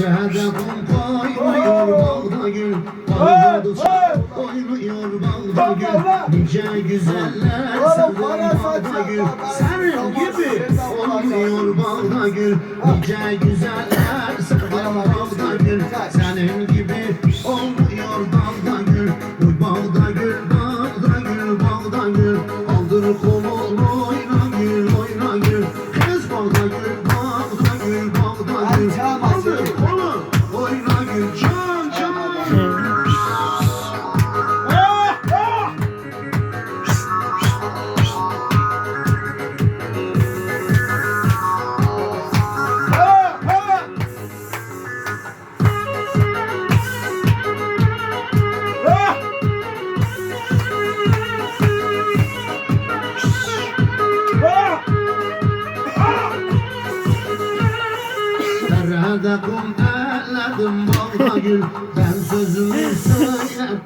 Derede kum koymuyor balda gül Balda balda gül Nice güzeller balda gül Senin gibi olmuyor balda gül Nice güzeller balda gül Senin gibi olmuyor balda gül Uy balda gül balda gül balda gül Aldır kolunu oyna gül oyna gül Kız balda gül gül oyna gül can can Derede kum elledim balda gül. Ben sözümü söyledim